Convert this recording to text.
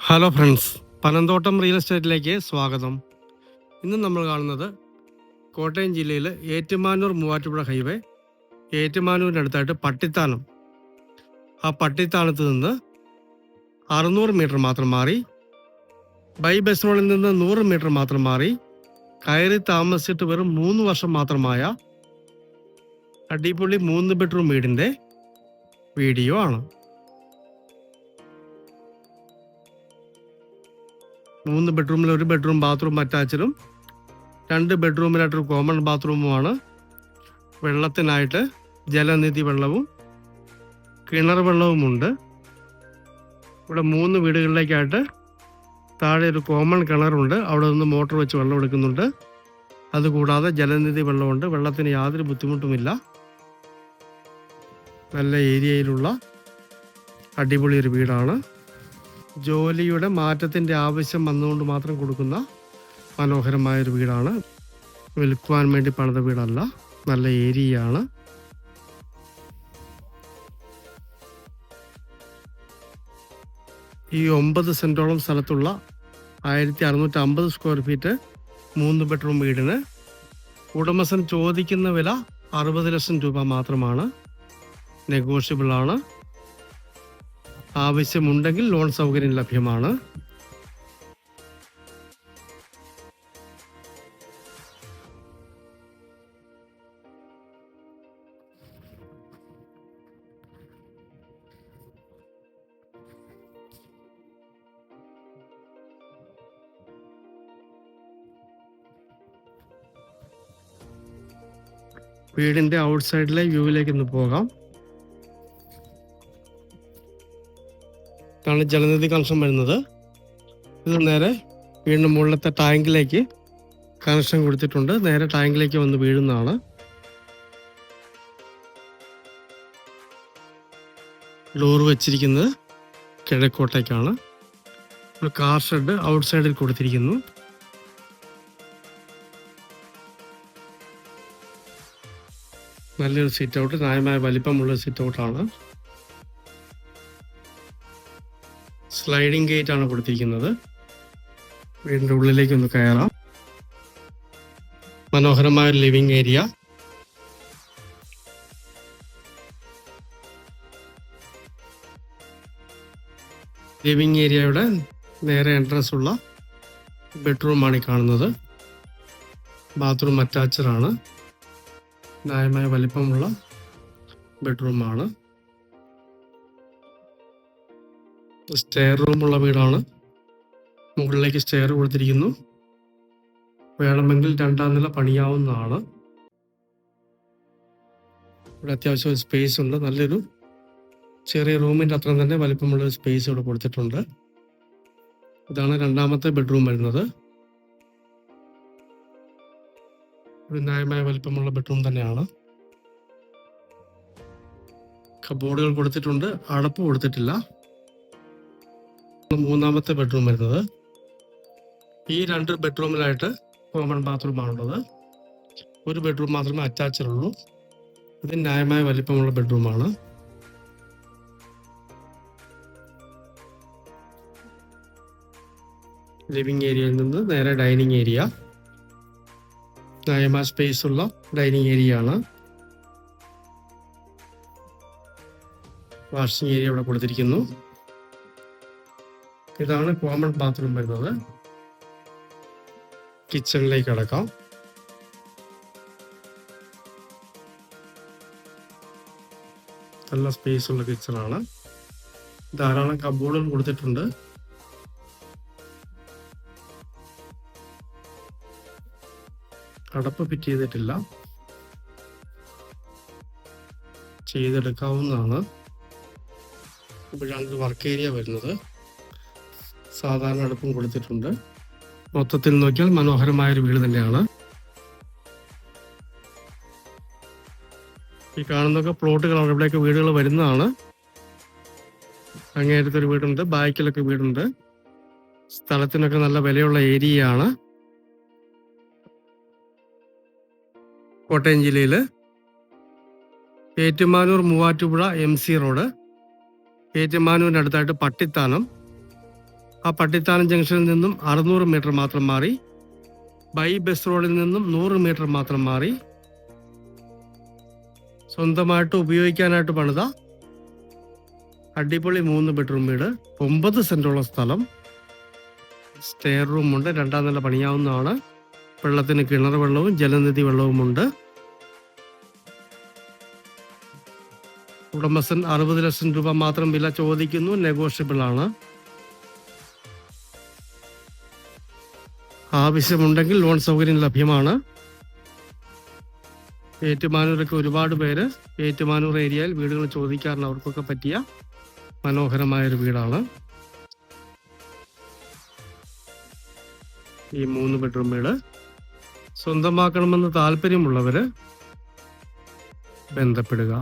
Hello friends Panamthottam real എസ്റ്റേറ്റിലേക്ക് സ്വാഗതം. ഇന്ന് നമ്മൾ കാണുന്നത് കോട്ടയം ജില്ലയിൽ ഏറ്റുമാനൂർ മൂവാറ്റുപുഴ ഹൈവേ ഏറ്റുമാനൂരിനടുത്തായിട്ട് പട്ടിത്താനം. ആ പട്ടിത്താനത്ത് നിന്ന് അറുന്നൂറ് മീറ്റർ മാത്രം മാറി ബൈ ബസ് റോഡിൽ നിന്ന് നൂറ് മീറ്റർ മാത്രം മാറി കയറി താമസിച്ചിട്ട് വെറും മൂന്ന് വർഷം മാത്രമായ അടിപൊളി മൂന്ന് ബെഡ്റൂം വീടിന്റെ വീഡിയോ ആണ്. മൂന്ന് ബെഡ്റൂമിൽ ഒരു ബെഡ്റൂം ബാത്റൂം അറ്റാച്ചഡും രണ്ട് ബെഡ്റൂമിലായിട്ടൊരു കോമൺ ബാത്റൂമുമാണ് വെള്ളത്തിനായിട്ട് ജലനിധി വെള്ളവും കിണർ വെള്ളവുമുണ്ട്. ഇവിടെ മൂന്ന് വീടുകളിലേക്കായിട്ട് താഴെ ഒരു കോമൺ കിണറുണ്ട്. അവിടെ നിന്ന് മോട്ടോർ വെച്ച് വെള്ളം എടുക്കുന്നുണ്ട്. അതുകൂടാതെ ജലനിധി വെള്ളമുണ്ട് വെള്ളത്തിന് യാതൊരു ബുദ്ധിമുട്ടുമില്ല. നല്ല ഏരിയയിലുള്ള അടിപൊളി ഒരു വീടാണ്. ജോലിയുടെ മാറ്റത്തിന്റെ ആവശ്യം വന്നുകൊണ്ട് മാത്രം കൊടുക്കുന്ന മനോഹരമായ ഒരു വീടാണ്. വിൽക്കുവാൻ വേണ്ടി പണിത വീടല്ല നല്ല ഏരിയയാണ്. ഈ ഒമ്പത് സെന്റോളം സ്ഥലത്തുള്ള ആയിരത്തി അറുന്നൂറ്റി അമ്പത് സ്ക്വയർ ഫീറ്റ് മൂന്ന് ബെഡ്റൂം വീടിന് ഉടമസ്ഥൻ ചോദിക്കുന്ന വില അറുപത് ലക്ഷം രൂപ മാത്രമാണ്. നെഗോഷ്യബിൾ ആണ് ആവശ്യമുണ്ടെങ്കിൽ ലോൺ സൗകര്യം ലഭ്യമാണ്. വീടിന്റെ ഔട്ട്സൈഡിലെ വ്യൂവിലേക്ക് ഒന്ന് പോകാം. ഇതാണ് ജലനിധി കണക്ഷൻ വരുന്നത്. ഇത് നേരെ വീണ്ടും മുകളിലത്തെ ടാങ്കിലേക്ക് കണക്ഷൻ കൊടുത്തിട്ടുണ്ട്. നേരെ ടാങ്കിലേക്ക് വന്ന് വീഴുന്നതാണ്. ഡോർ വെച്ചിരിക്കുന്നത് കിഴക്കോട്ടേക്കാണ്. ഒരു കാർ ഷെഡ് ഔട്ട് സൈഡിൽ കൊടുത്തിരിക്കുന്നു. നല്ലൊരു സിറ്റ് ഔട്ട് ന്യായമായ വലിപ്പമുള്ള സിറ്റ് ഔട്ടാണ്. സ്ലൈഡിംഗ് ഗേറ്റ് ആണ് കൊടുത്തിരിക്കുന്നത്. വീടിന്റെ ഉള്ളിലേക്ക് ഒന്ന് കയറാം. മനോഹരമായ ലിവിംഗ് ഏരിയ ലിവിംഗ് ഏരിയയുടെ നേരെ എൻട്രൻസ് ഉള്ള ബെഡ്റൂമാണ് ഈ കാണുന്നത്. ബാത്റൂം അറ്റാച്ചഡ് ആണ്. ന്യായമായ വലിപ്പമുള്ള ബെഡ്റൂമാണ് സ്റ്റെയർ റൂമുള്ള വീടാണ്. മുകളിലേക്ക് സ്റ്റെയർ കൊടുത്തിരിക്കുന്നു. വേണമെങ്കിൽ രണ്ടാം നില പണിയാവുന്നതാണ്. ഇവിടെ അത്യാവശ്യം സ്പേസ് ഉണ്ട്. നല്ലൊരു ചെറിയ റൂമിന്റെ അത്ര തന്നെ വലിപ്പമുള്ള ഒരു സ്പേസ് ഇവിടെ കൊടുത്തിട്ടുണ്ട്. ഇതാണ് രണ്ടാമത്തെ ബെഡ്റൂം വരുന്നത്. ഒരു ന്യായമായ വലിപ്പമുള്ള ബെഡ്റൂം തന്നെയാണ്. കബോർഡുകൾ കൊടുത്തിട്ടുണ്ട്. അടപ്പ് കൊടുത്തിട്ടില്ല. മൂന്നാമത്തെ ബെഡ്റൂം വരുന്നത്. ഈ രണ്ട് ബെഡ്റൂമിലായിട്ട് കോമൺ ബാത്റൂമാണുള്ളത് ഒരു ബെഡ്റൂം മാത്രമേ അറ്റാച്ചഡ് ഉള്ളൂ. ഇത് ന്യായമായ വലിപ്പമുള്ള ബെഡ്റൂമാണ് ലിവിംഗ് ഏരിയയിൽ നിന്ന് നേരെ ഡൈനിങ് ഏരിയ ന്യായമായ സ്പേസ് ഉള്ള ഡൈനിങ് ഏരിയ ആണ്. വാഷിംഗ് ഏരിയ ഇവിടെ കൊടുത്തിരിക്കുന്നു. ഇതാണ് കോമൺ ബാത്റൂം വരുന്നത്. കിച്ചണിലേക്ക് അടക്കാം നല്ല സ്പേസ് ഉള്ള കിച്ചണാണ്. ധാരാളം കബോർഡുകൾ കൊടുത്തിട്ടുണ്ട്. അടപ്പ് ഫിറ്റ് ചെയ്തിട്ടില്ല. ചെയ്തെടുക്കാവുന്നതാണ്. ഇപ്പോഴാണ് വർക്ക് ഏരിയ വരുന്നത്. സാധാരണ അടുപ്പും കൊടുത്തിട്ടുണ്ട്. മൊത്തത്തിൽ നോക്കിയാൽ മനോഹരമായ ഒരു വീട് തന്നെയാണ്. ഈ കാണുന്നൊക്കെ പ്ലോട്ടുകൾ ഇവിടെയൊക്കെ വീടുകൾ വരുന്നതാണ്. അങ്ങേരത്തെ ഒരു വീടുണ്ട്. ബാക്കിലൊക്കെ വീടുണ്ട്. സ്ഥലത്തിനൊക്കെ നല്ല വിലയുള്ള ഏരിയയാണ്. കോട്ടയം ജില്ലയിൽ Ettumanoor Muvattupuzha M C road. ഏറ്റുമാനൂരിനടുത്തായിട്ട് Pattithanam. ആ പട്ടിത്താനം ജംഗ്ഷനിൽ നിന്നും അറുന്നൂറ് മീറ്റർ മാത്രം മാറി ബൈ ബസ് റോഡിൽ നിന്നും നൂറ് മീറ്റർ മാത്രം മാറി. സ്വന്തമായിട്ട് ഉപയോഗിക്കാനായിട്ട് പണിത അടിപൊളി മൂന്ന് ബെഡ്റൂം വീട്. ഒമ്പത് സെന്റുള്ള സ്ഥലം. സ്റ്റെയർ റൂമുണ്ട് രണ്ടാം നില പണിയാവുന്നതാണ്. വെള്ളത്തിന് കിണർ വെള്ളവും ജലനിധി വെള്ളവുമുണ്ട് ഉടമസ്ഥൻ അറുപത് ലക്ഷം രൂപ മാത്രം വില ചോദിക്കുന്നു. നെഗോഷ്യബിൾ ആണ് ആവശ്യമുണ്ടെങ്കിൽ ലോൺ സൗകര്യം ലഭ്യമാണ്. ഏറ്റുമാനൂരൊക്കെ ഒരുപാട് പേര് ഏറ്റുമാനൂർ ഏരിയയിൽ വീടുകൾ ചോദിക്കാറുണ്ട് അവർക്കൊക്കെ പറ്റിയ മനോഹരമായ ഒരു വീടാണ്. ഈ മൂന്ന് ബെഡ്റൂം വീട് സ്വന്തമാക്കണമെന്ന് താല്പര്യമുള്ളവര് ബന്ധപ്പെടുക.